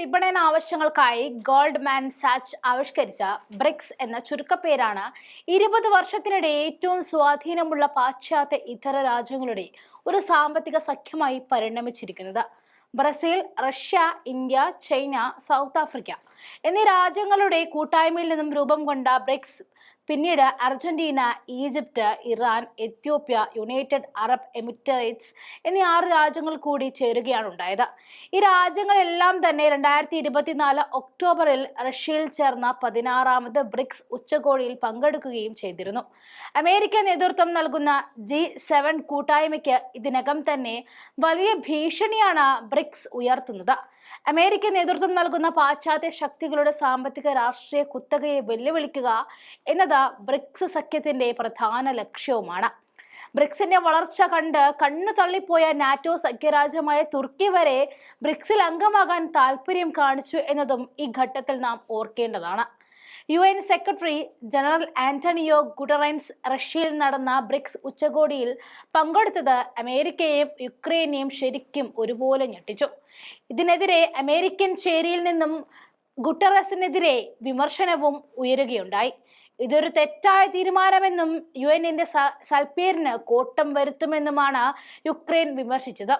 വിപണന ആവശ്യങ്ങൾക്കായി ഗോൾഡ്മാൻ സാച്ച് ആവിഷ്കരിച്ച ബ്രിക്സ് എന്ന ചുരുക്കപ്പേരാണ് ഇരുപത് വർഷത്തിനിടെ ഏറ്റവും സ്വാധീനമുള്ള പാശ്ചാത്യ ഇതര രാജ്യങ്ങളുടെ ഒരു സാമ്പത്തിക സഖ്യമായി പരിണമിച്ചിരിക്കുന്നത്. Brazil Russia India China South Africa എന്നീ രാജ്യങ്ങളുടെ കൂട്ടായ്മയിൽ നിന്നും രൂപം കൊണ്ട ബ്രിക്സ് പിന്നീട് Argentina Egypt Iran Ethiopia United Arab Emirates എന്നീ ആറ് രാജ്യങ്ങൾ കൂടി ചേരുകയാണ് ഉണ്ടായത്. ഈ രാജ്യങ്ങളെല്ലാം തന്നെ രണ്ടായിരത്തി ഇരുപത്തിനാല് ഒക്ടോബറിൽ റഷ്യയിൽ ചേർന്ന പതിനാറാമത് ബ്രിക്സ് ഉച്ചകോടിയിൽ പങ്കെടുക്കുകയും ചെയ്തിരുന്നു. അമേരിക്ക നേതൃത്വം നൽകുന്ന ജി സെവൻ കൂട്ടായ്മയ്ക്ക് ഇതിനകം തന്നെ വലിയ ഭീഷണിയാണ് ബ്രിക്സ് ഉയർത്തുന്നത്. അമേരിക്ക നേതൃത്വം നൽകുന്ന പാശ്ചാത്യ ശക്തികളുടെ സാമ്പത്തിക രാഷ്ട്രീയ കുത്തകയെ വെല്ലുവിളിക്കുക എന്നത് ബ്രിക്സ് സഖ്യത്തിന്റെ പ്രധാന ലക്ഷ്യവുമാണ്. ബ്രിക്സിന്റെ വളർച്ച കണ്ട് കണ്ണു തള്ളിപ്പോയ നാറ്റോ സഖ്യരാജ്യമായ തുർക്കി വരെ ബ്രിക്സിൽ അംഗമാകാൻ താല്പര്യം കാണിച്ചു എന്നതും ഈ ഘട്ടത്തിൽ നാം ഓർക്കേണ്ടതാണ്. U N secretary general Antonio Guterres റഷ്യയിൽ നടന്ന ബ്രിക്സ് ഉച്ചകോടിയിൽ പങ്കെടുത്തത് അമേരിക്കയെയും യുക്രൈനെയും ശരിക്കും ഒരുപോലെ ഞെട്ടിച്ചു. ഇതിനെതിരെ അമേരിക്കൻ ചേരിയിൽ നിന്നും ഗുട്ടറസിനെതിരെ വിമർശനവും ഉയരുകയുണ്ടായി. ഇതൊരു തെറ്റായ തീരുമാനമെന്നും യു എന്നിന്റെ സൽപ്പേരിന് കോട്ടം വരുത്തുമെന്നുമാണ് യുക്രൈൻ വിമർശിച്ചത്.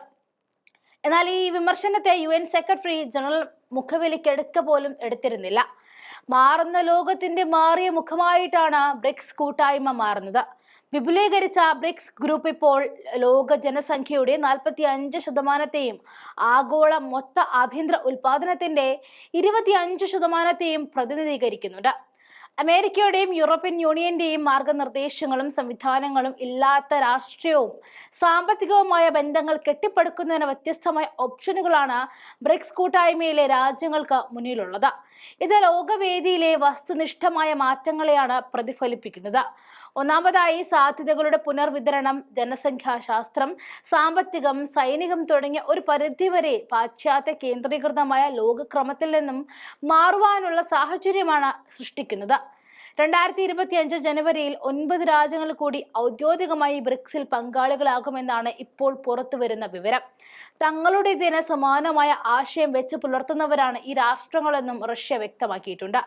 എന്നാൽ ഈ വിമർശനത്തെ യു എൻ സെക്രട്ടറി ജനറൽ മുഖവിലിക്കെടുക്ക പോലും എടുത്തിരുന്നില്ല. മാറുന്ന ലോകത്തിന്റെ മാറിയ മുഖമായിട്ടാണ് ബ്രിക്സ് കൂട്ടായ്മ മാറുന്നത്. വിപുലീകരിച്ച ബ്രിക്സ് ഗ്രൂപ്പ് ഇപ്പോൾ ലോക ജനസംഖ്യയുടെ നാൽപ്പത്തി അഞ്ച് ശതമാനത്തെയും ആഗോള മൊത്ത ആഭ്യന്തര ഉൽപാദനത്തിന്റെ ഇരുപത്തി അഞ്ച് ശതമാനത്തെയും പ്രതിനിധീകരിക്കുന്നുണ്ട്. അമേരിക്കയുടെയും യൂറോപ്യൻ യൂണിയന്റെയും മാർഗനിർദ്ദേശങ്ങളും സംവിധാനങ്ങളും ഇല്ലാത്ത രാഷ്ട്രീയവും സാമ്പത്തികവുമായ ബന്ധങ്ങൾ കെട്ടിപ്പടുക്കുന്നതിന് വ്യത്യസ്തമായ ഓപ്ഷനുകളാണ് ബ്രിക്സ് കൂട്ടായ്മയിലെ രാജ്യങ്ങൾക്ക് മുന്നിലുള്ളത്. ഇത് ലോകവേദിയിലെ വസ്തുനിഷ്ഠമായ മാറ്റങ്ങളെയാണ് പ്രതിഫലിപ്പിക്കുന്നത്. ഒന്നാമതായി സാധ്യതകളുടെ പുനർവിതരണം ജനസംഖ്യാശാസ്ത്രം സാമ്പത്തികം സൈനികം തുടങ്ങിയ ഒരു പരിധിവരെ പാശ്ചാത്യ കേന്ദ്രീകൃതമായ ലോകക്രമത്തിൽ നിന്നും മാറുവാനുള്ള സാഹചര്യമാണ് സൃഷ്ടിക്കുന്നത്. രണ്ടായിരത്തി ഇരുപത്തി അഞ്ച് ജനുവരിയിൽ ഒൻപത് രാജ്യങ്ങൾ കൂടി ഔദ്യോഗികമായി ബ്രിക്സിൽ പങ്കാളികളാകുമെന്നാണ് ഇപ്പോൾ പുറത്തുവരുന്ന വിവരം. തങ്ങളുടേതിന് സമാനമായ ആശയം വെച്ച് പുലർത്തുന്നവരാണ് ഈ രാഷ്ട്രങ്ങളെന്നും റഷ്യ വ്യക്തമാക്കിയിട്ടുണ്ട്.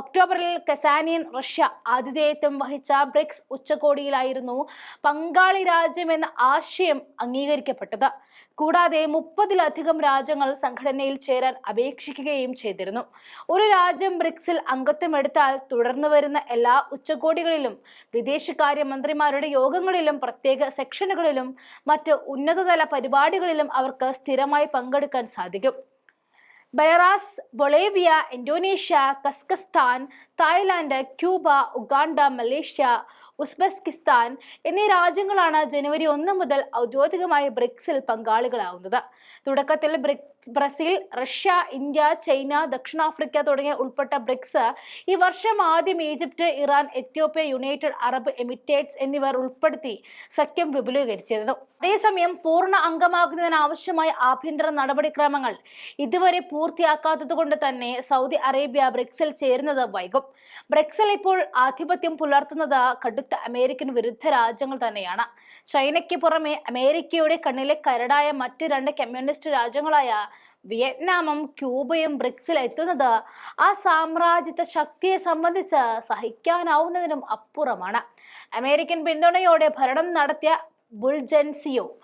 ഒക്ടോബറിൽ കസാനിയൻ റഷ്യ ആതിഥേയത്വം വഹിച്ച ബ്രിക്സ് ഉച്ചകോടിയിലായിരുന്നു പങ്കാളി രാജ്യം എന്ന ആശയം അംഗീകരിക്കപ്പെട്ടത്. കൂടാതെ മുപ്പതിലധികം രാജ്യങ്ങൾ സംഘടനയിൽ ചേരാൻ അപേക്ഷിക്കുകയും ചെയ്തിരുന്നു. ഒരു രാജ്യം ബ്രിക്സിൽ അംഗത്വമെടുത്താൽ തുടർന്നു വരുന്ന എല്ലാ ഉച്ചകോടികളിലും വിദേശകാര്യമന്ത്രിമാരുടെ യോഗങ്ങളിലും പ്രത്യേക സെക്ഷനുകളിലും മറ്റ് ഉന്നതതല പരിപാടികളിലും അവർക്ക് സ്ഥിരമായി പങ്കെടുക്കാൻ സാധിക്കും. Belarus Bolivia Indonesia Kazakhstan Thailand Cuba Uganda Malaysia Uzbekistan എന്നീ രാജ്യങ്ങളാണ് ജനുവരി ഒന്ന് മുതൽ ഔദ്യോഗികമായി ബ്രിക്സിൽ പങ്കാളികളാവുന്നത്. തുടക്കത്തിൽ ബ്രസീൽ റഷ്യ ഇന്ത്യ ചൈന ദക്ഷിണാഫ്രിക്ക തുടങ്ങിയ ഉൾപ്പെട്ട ബ്രിക്സ് ഈ വർഷം ആദ്യം Egypt Iran Ethiopia United Arab Emirates എന്നിവർ ഉൾപ്പെടുത്തി സഖ്യം വിപുലീകരിച്ചിരുന്നു. അതേസമയം പൂർണ അംഗമാകുന്നതിനാവശ്യമായ ആഭ്യന്തര നടപടിക്രമങ്ങൾ ഇതുവരെ പൂർത്തിയാക്കാത്തതുകൊണ്ട് തന്നെ സൗദി അറേബ്യ ബ്രിക്സിൽ ചേരുന്നത് വൈകും. ബ്രിക്സിൽ ഇപ്പോൾ ആധിപത്യം പുലർത്തുന്നത് കടുത്ത അമേരിക്കൻ വിരുദ്ധ രാജ്യങ്ങൾ തന്നെയാണ്. ചൈനയ്ക്ക് പുറമെ അമേരിക്കയുടെ കണ്ണിലെ കരടായ മറ്റ് രണ്ട് കമ്മ്യൂണിസ്റ്റ് രാജ്യങ്ങളായ വിയറ്റ്നാമും ക്യൂബയും ബ്രിക്സിൽ എത്തുന്നത് ആ സാമ്രാജ്യത്വ ശക്തിയെ സംബന്ധിച്ച് സഹിക്കാനാവുന്നതിനും അപ്പുറമാണ്. അമേരിക്കൻ പിന്തുണയോടെ ഭരണം നടത്തിയ ബുൾജൻസിയോ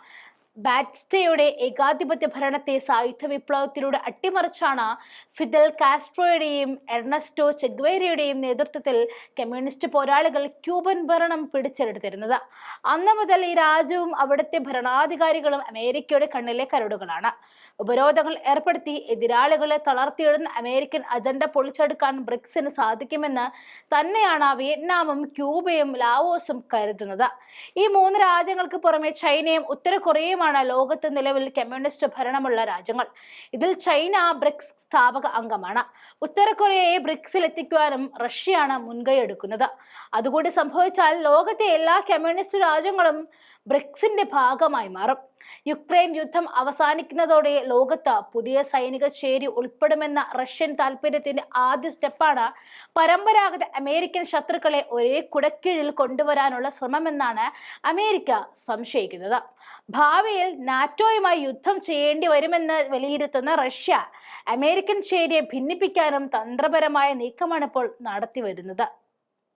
ബാറ്റ്സ്റ്റയുടെ ഏകാധിപത്യ ഭരണത്തെ സായുധ വിപ്ലവത്തിലൂടെ അട്ടിമറിച്ചാണ് ഫിദൽ കാസ്ട്രോയുടെയും എർണസ്റ്റോ ചെഗ്വേരയുടെയും നേതൃത്വത്തിൽ കമ്മ്യൂണിസ്റ്റ് പോരാളികൾ ക്യൂബൻ ഭരണം പിടിച്ചെടുത്തിരുന്നത്. അന്ന് മുതൽ ഈ രാജ്യവും അവിടുത്തെ ഭരണാധികാരികളും അമേരിക്കയുടെ കണ്ണിലെ കരടുകളാണ്. ഉപരോധങ്ങൾ ഏർപ്പെടുത്തി എതിരാളികളെ തളർത്തിയിടുന്ന അമേരിക്കൻ അജണ്ട പൊളിച്ചെടുക്കാൻ ബ്രിക്സിന് സാധിക്കുമെന്ന് തന്നെയാണ് വിയറ്റ്നാമും ക്യൂബയും ലാവോസും കരുതുന്നത്. ഈ മൂന്ന് രാജ്യങ്ങൾക്ക് പുറമെ ചൈനയും ഉത്തര കൊറിയയുമാണ് ലോകത്ത് നിലവിൽ കമ്മ്യൂണിസ്റ്റ് ഭരണമുള്ള രാജ്യങ്ങൾ. ഇതിൽ ചൈന ബ്രിക്സ് സ്ഥാപക അംഗമാണ്. ഉത്തര കൊറിയയെ ബ്രിക്സിൽ എത്തിക്കുവാനും റഷ്യയാണ് മുൻകൈ എടുക്കുന്നത്. അതുകൂടി സംഭവിച്ചാൽ ലോകത്തെ എല്ലാ കമ്മ്യൂണിസ്റ്റ് രാജ്യങ്ങളും ബ്രിക്സിന്റെ ഭാഗമായി മാറും. യുക്രൈൻ യുദ്ധം അവസാനിക്കുന്നതോടെ ലോകത്ത് പുതിയ സൈനിക ചേരി ഉൾപ്പെടുമെന്ന റഷ്യൻ താല്പര്യത്തിന്റെ ആദ്യ സ്റ്റെപ്പാണ് പരമ്പരാഗത അമേരിക്കൻ ശത്രുക്കളെ ഒരേ കുടക്കീഴിൽ കൊണ്ടുവരാനുള്ള ശ്രമമെന്നാണ് അമേരിക്ക സംശയിക്കുന്നത്. ഭാവിയിൽ നാറ്റോയുമായി യുദ്ധം ചെയ്യേണ്ടി വരുമെന്ന് വിലയിരുത്തുന്ന റഷ്യ അമേരിക്കൻ ചേരിയെ ഭിന്നിപ്പിക്കാനും തന്ത്രപരമായ നീക്കമാണ് ഇപ്പോൾ നടത്തിവരുന്നത്.